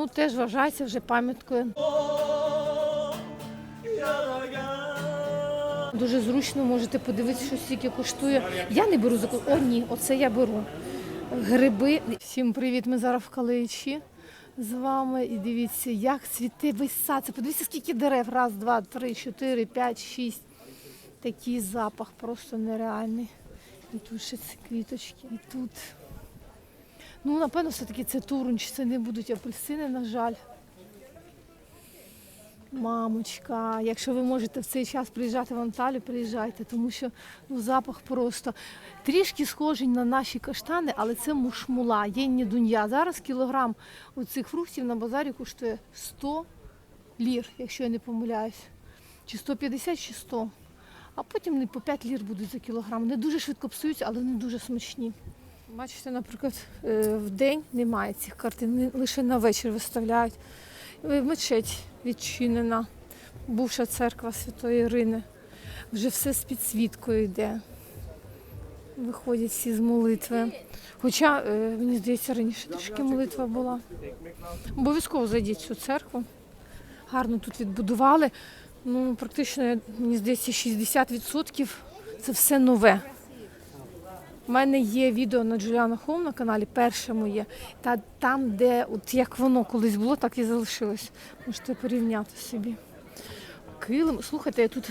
Ну, теж вважається вже пам'яткою. Дуже зручно можете подивитися, що стільки коштує. Я не беру за ко- О, ні, оце я беру. Гриби. Всім привіт! Ми зараз в Каличі з вами. І дивіться, як цвіте весь сад. Це подивіться, скільки дерев. Раз, два, три, чотири, п'ять, шість. Такий запах просто нереальний. І тут ще ці квіточки, і тут. Ну, напевно, все-таки це турунч, це не будуть апельсини, на жаль. Мамочка, якщо ви можете в цей час приїжджати в Анталію, приїжджайте, тому що ну, запах просто трішки схожий на наші каштани, але це мушмула, єнні дунья. Зараз кілограм оцих фруктів на базарі коштує 100 лір, якщо я не помиляюсь. Чи 150, чи 100. А потім по 5 лір будуть за кілограм. Не дуже швидко псуються, але не дуже смачні. Бачите, наприклад, е, в день немає цих картин, лише на вечір виставляють. Мечеть відчинена, бувша церква Святої Ірини. Вже все з підсвіткою йде. Виходять всі з молитви. Хоча, е, мені здається, раніше трішки молитва була. Обов'язково зайдіть в цю церкву. Гарно тут відбудували. Ну, практично, мені здається, 60% це все нове. У мене є відео на Джуліана Хоум на каналі, перше моє. Та там, де от як воно колись було, так і залишилось. Можете порівняти собі. Килим. Слухайте, я тут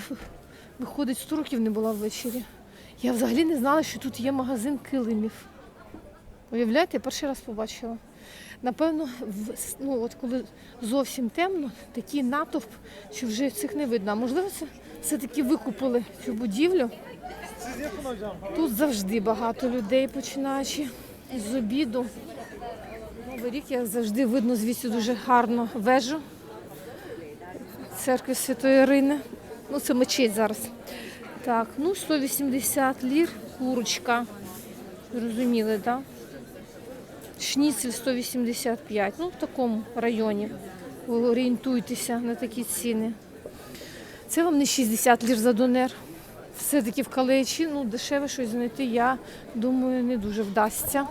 виходить 100 років не була ввечері. Я взагалі не знала, що тут є магазин килимів. Уявляєте, я перший раз побачила. Напевно, в, ну, от коли зовсім темно, такий натовп, що вже цих не видно. А можливо, це все-таки викупили цю будівлю. Тут завжди багато людей, починаючи з обіду. Новий рік як завжди видно звідси дуже гарно вежу церкви Святої Ірини. Ну, це мечеть зараз. Так, ну 180 лір, курочка. Зрозуміли, так? Да? Шніцель 185. Ну, в такому районі. Орієнтуйтеся на такі ціни. Це вам не 60 лір за донер. Все-таки в Калечі, ну, дешеве щось знайти, я думаю, не дуже вдасться.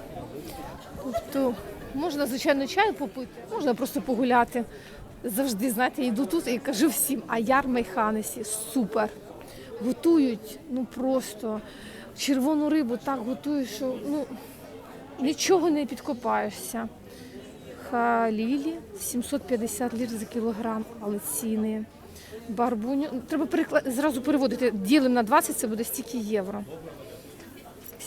Тобто, можна, звичайно, чаю попити, можна просто погуляти. Завжди, знаєте, йду тут і кажу всім, а яр Мейханесі супер. Готують, ну просто червону рибу так готують, що ну, нічого не підкопаєшся. Халілі 750 лір за кілограм, але ціни. Барбуню. Треба перекла... зразу переводити. Ділимо на 20, це буде стільки євро.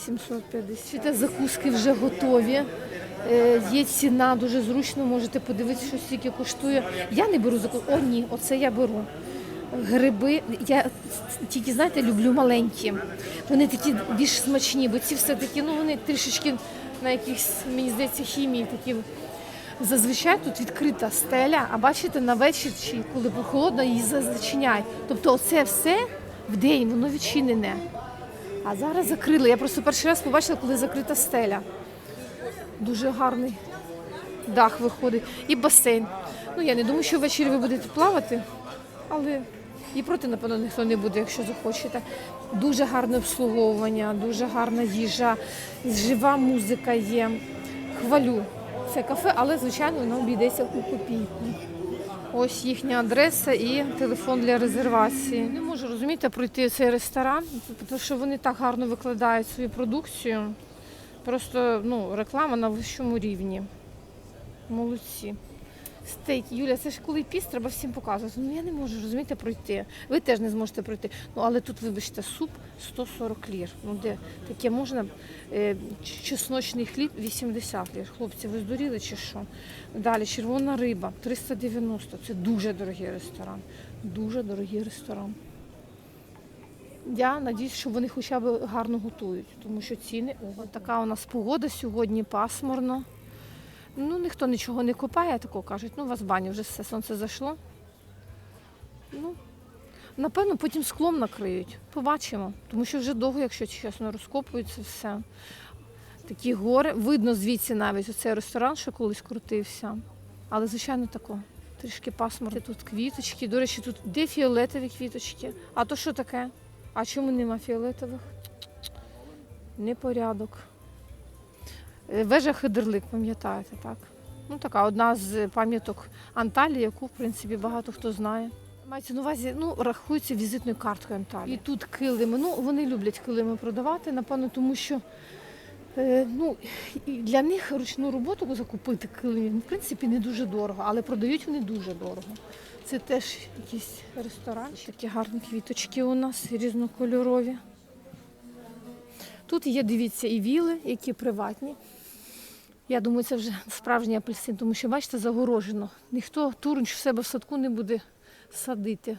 750. Світе закуски вже готові. Е, є ціна, дуже зручно, можете подивитися, що стільки коштує. Я не беру закуски. О, ні, оце я беру. Гриби, я тільки, знаєте, люблю маленькі. Вони такі більш смачні, бо ці все-таки, ну вони трішечки на якихось, мені здається, хімії такі Зазвичай тут відкрита стеля, а бачите, на вечір, чи коли прохолодно, її зачиняють. Тобто оце все в день, воно відчинене. А зараз закрили. Я просто перший раз побачила, коли закрита стеля. Дуже гарний дах виходить. І басейн. Ну, я не думаю, що ввечері ви будете плавати, але і проти, напевно, ніхто не буде, якщо захочете. Дуже гарне обслуговування, дуже гарна їжа, жива музика є. Хвалю це кафе, але звичайно воно обійдеться у копійку. Ось їхня адреса і телефон для резервації. Не можу розуміти пройти цей ресторан, тому що вони так гарно викладають свою продукцію. Просто ну, реклама на вищому рівні. Молодці. Стейк, Юля, це ж коли піст, треба всім показувати. Ну я не можу розумієте, пройти. Ви теж не зможете пройти. Ну але тут, вибачте, суп 140 лір. Ну де таке можна? Е, чесночний хліб 80 лір. Хлопці, ви здуріли чи що? Далі червона риба 390. Це дуже дорогий ресторан. Дуже дорогий ресторан. Я надіюсь, що вони хоча б гарно готують, тому що ціни. О, така у нас погода сьогодні пасмурно. Ну, ніхто нічого не копає, тако кажуть. Ну, у вас баня вже все сонце зайшло. Ну, напевно, потім склом накриють. Побачимо. Тому що вже довго, якщо чесно, розкопується все. Такі гори. Видно звідси навіть оцей ресторан, що колись крутився. Але, звичайно, тако. Трішки пасмурно. Тут квіточки. До речі, тут де фіолетові квіточки. А то що таке? А чому нема фіолетових? Непорядок. Е, Вежа Хидерлик, пам'ятаєте, так? Ну, така одна з пам'яток Анталії, яку, в принципі, багато хто знає. Мається на увазі, ну, рахується візитною карткою Анталії. І тут килими. Ну, вони люблять килими продавати, напевно, тому що е, ну, для них ручну роботу закупити килимів, в принципі, не дуже дорого, але продають вони дуже дорого. Це теж якийсь ресторанчик. Такі гарні квіточки у нас різнокольорові. Тут є, дивіться, і віли, які приватні. Я думаю, це вже справжній апельсин, тому що, бачите, загорожено. Ніхто турунч в себе в садку не буде садити.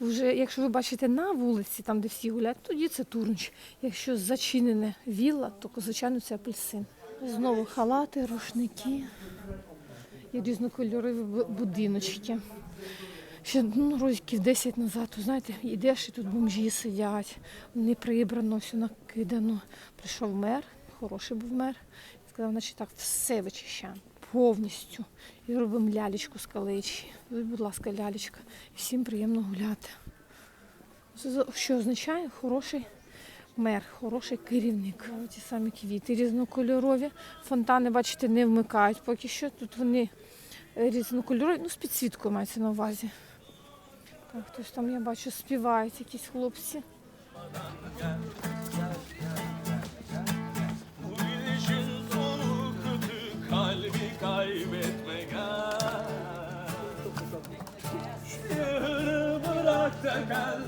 Вже, якщо ви бачите на вулиці, там, де всі гуляють, тоді це турунч. Якщо зачинене вілла, то, звичайно, це апельсин. Знову халати, рушники і різнокольорові будиночки. Ще ну, років 10 назад, то, знаєте, йдеш і тут бомжі сидять, не прибрано, все накидано. Прийшов мер, хороший був мер, сказав, значить так, все вичищаємо повністю. І робимо лялечку з каличі. Будь ласка, лялечка. Всім приємно гуляти. Що означає хороший мер, хороший керівник. Ті самі квіти різнокольорові. Фонтани, бачите, не вмикають поки що. Тут вони е, різнокольорові, ну, з підсвіткою мається на увазі. Так, хтось там, я бачу, співають якісь хлопці. Bu gidişin sonu kötü kalbi kaybetme gel Şehri bırak da gel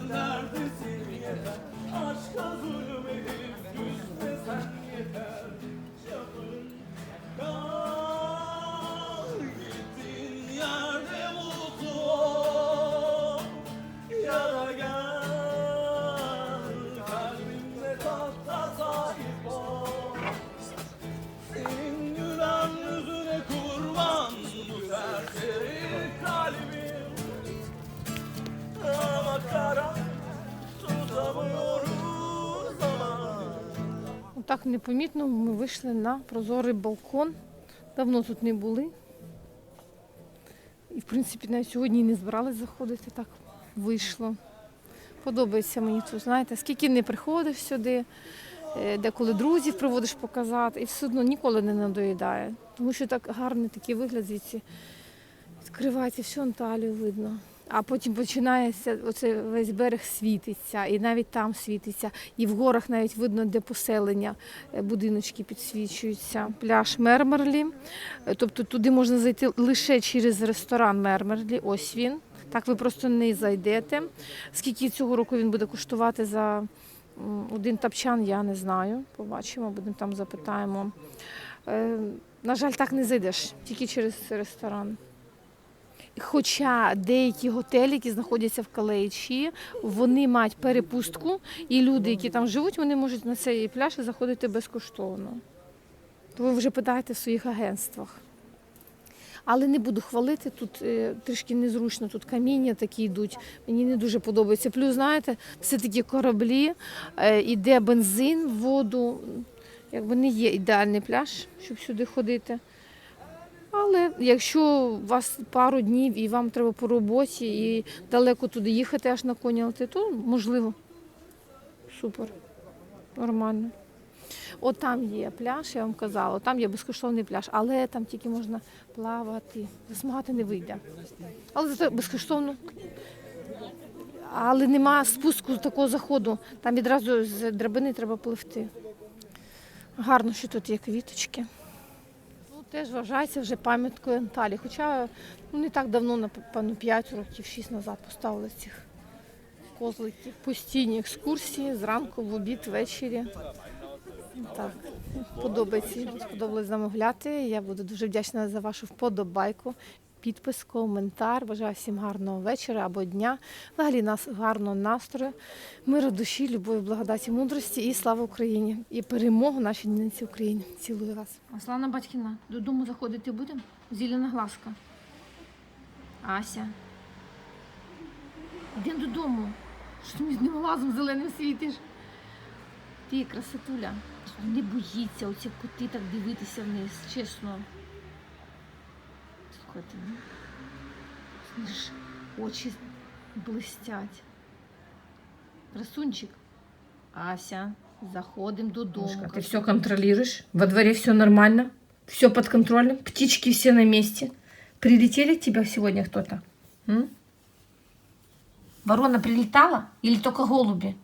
Так непомітно ми вийшли на прозорий балкон. Давно тут не були. І, в принципі, навіть сьогодні не збирались заходити, так вийшло. Подобається мені тут, знаєте, скільки не приходиш сюди, е, деколи друзів приводиш показати, і все одно ніколи не надоїдає. Тому що так гарний такий вигляд звідси відкривається, всю Анталію видно. А потім починається оце весь берег світиться, і навіть там світиться, і в горах навіть видно, де поселення, е, будиночки підсвічуються. Пляж Мермерлі. Е, Тобто туди можна зайти лише через ресторан Мермерлі. Ось він. Так ви просто не зайдете. Скільки цього року він буде коштувати за один тапчан, я не знаю. Побачимо, будемо там запитаємо. Е, На жаль, так не зайдеш, тільки через ресторан. Хоча деякі готелі, які знаходяться в Калеїчі, вони мають перепустку, і люди, які там живуть, вони можуть на цей пляж заходити безкоштовно. То ви вже питаєте в своїх агентствах. Але не буду хвалити, тут е, трішки незручно, тут каміння такі йдуть. Мені не дуже подобається. Плюс, знаєте, все такі кораблі, е, іде бензин воду. Якби не є ідеальний пляж, щоб сюди ходити. Якщо у вас пару днів і вам треба по роботі і далеко туди їхати аж на коняти, то можливо. Супер. Нормально. От там є пляж, я вам казала, там є безкоштовний пляж, але там тільки можна плавати, засмагати не вийде. Але зато безкоштовно. Але нема спуску такого заходу. Там відразу з драбини треба пливти. Гарно, що тут є квіточки. Теж вважається вже пам'яткою Анталії. Хоча ну, не так давно, напевно, 5 років, 6 назад поставили цих козликів. Постійні екскурсії зранку, в обід, ввечері. Так, подобається. Сподобалось замовляти. Я буду дуже вдячна за вашу вподобайку. Підпис, коментар. Бажаю всім гарного вечора або дня. Взагалі нас гарного настрою, миру душі, любові, благодаті, мудрості і слава Україні! І перемогу нашій ненці Україні. Цілую вас. Аслана Батьківна, додому заходити будемо? Зелена глазка. Ася. Йдемо додому. Що ти мені з ним лазом зеленим світиш? Ти красотуля. Не боїться оці коти так дивитися вниз, чесно. Слухайте, ну. Знаєш, очі блистять. Красунчик. Ася, заходимо додому. Ты все контролируешь? Во дворе все нормально? Все под контролем, птички все на месте. Прилетели к тебе сегодня кто-то? М? Ворона прилетала или только голуби?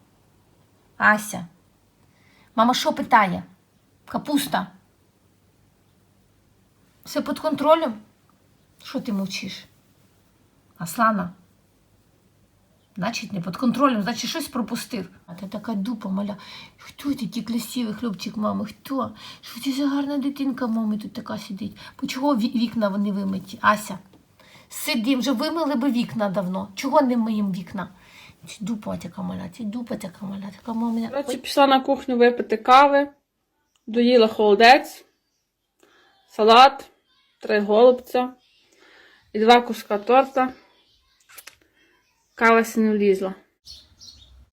Ася. Мама що питає? Капуста. Все під контролем? Що ти мовчиш? Аслана? Значить, не під контролем, значить, щось пропустив. А ти така дупа маля. Хто такий красивий хлопчик мами? Хто? Що це за гарна дитинка мами тут така сидить? Чого вікна вони вимиті? Ася? Сидим, вже вимили би вікна давно. Чого не миємо вікна? Ці дупа така маля, ці дупа така маля, така мама. Коротше, пішла на кухню випити кави, доїла холодець, салат, три голубця і два куска торта. Кава не влізла.